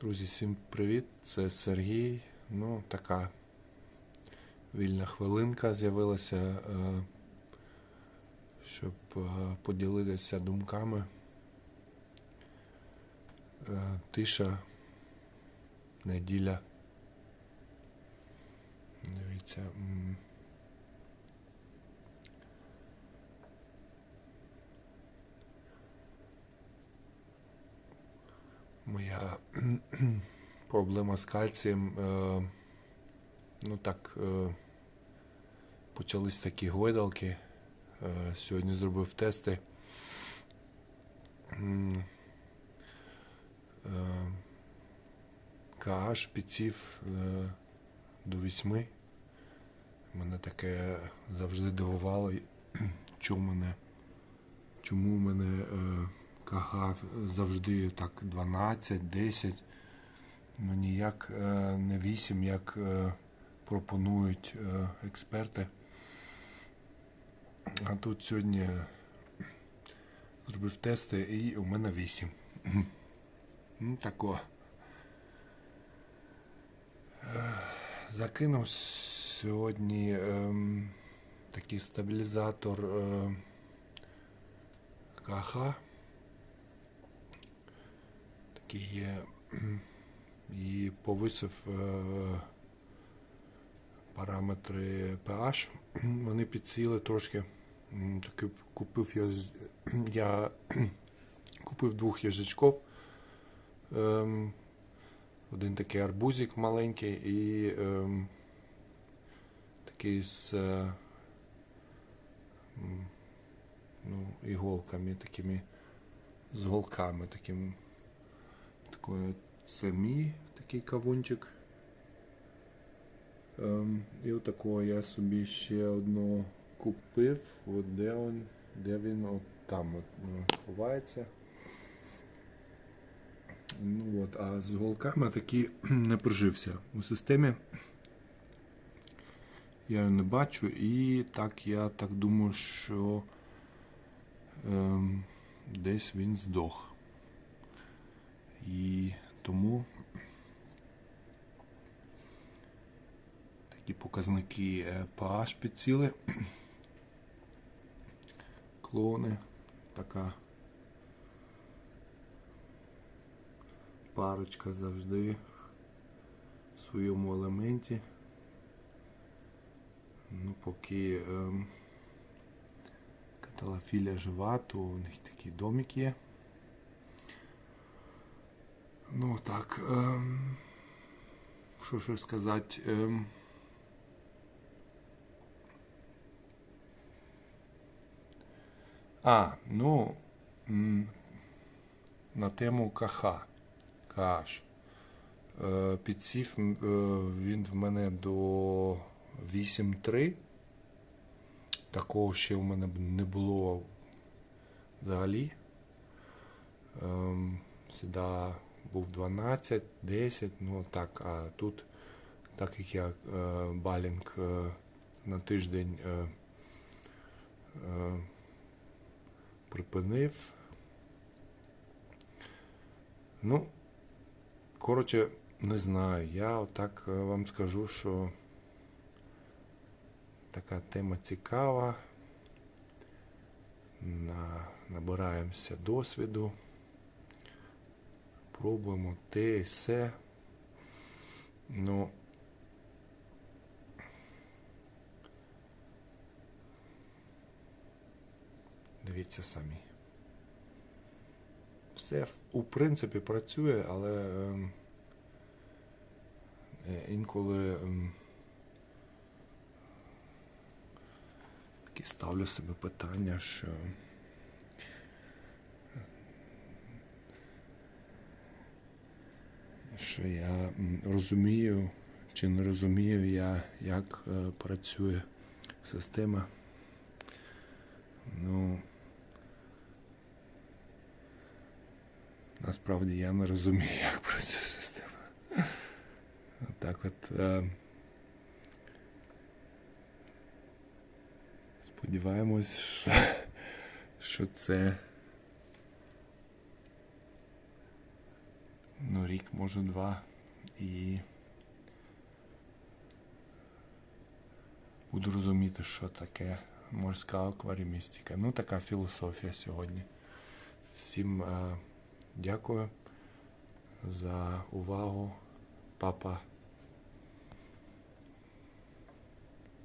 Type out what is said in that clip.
Друзі, всім привіт! Це Сергій. Ну, така вільна хвилинка з'явилася, е, щоб е, поділитися думками. Е, Тиша, неділя. Дивіться. Моя проблема з кальцієм. Е, ну так, е, почались такі гойдалки. Е, сьогодні зробив тести. Е, підсів до 8. Мене таке завжди дивувало, чому мене, чому мене е, завжди так 12, 10, ну ніяк е, не 8, як е, пропонують е, експерти. А тут сьогодні зробив тести і у мене 8. Ну, тако. Е, Закинув сьогодні ем, такий стабілізатор е, КХ. Такий є. І повисив е, параметри pH. Вони підсіли трошки. Таки купив я, я купив двох їжачків. Ем, один такий арбузик маленький і ем, такий з е, ну, іголками такими, з голками таким. Такою, це мій такий кавунчик. Ем, і отакого я собі ще одного купив. От де він, де він от там от, ну, ховається. Ну от, а з голками такі не прижився у системі. Я його не бачу, і так я так думаю, що ем, десь він здох. І тому такі показники е, pH підсіли. Клони. Така парочка завжди в своєму елементі. Ну, поки ем, каталофілія жива, то у них такий домик є. Ну так. Ем, що ще сказати? Ем, а, ну, на тему КХ. КH. Е, підсів е, він в мене до 8.3. Такого ще в мене не було взагалі. Ем, сюди був 12, 10, ну так, а тут, так як я е, балінг е, на тиждень е, припинив. Ну, коротше, не знаю. Я отак вам скажу, що така тема цікава. На, набираємося досвіду. Пробуємо те і все. Ну, дивіться самі. Все у принципі працює, але ем, е, інколи такі ставлю себе питання, що що я розумію чи не розумію я, як е, працює система. Ну, насправді я не розумію, як працює система. Так от. Е, сподіваємось, що, що це ну, рік, може два, і буду розуміти, що таке морська акварімістика. Ну, така філософія сьогодні. Всім е, дякую за увагу. Папа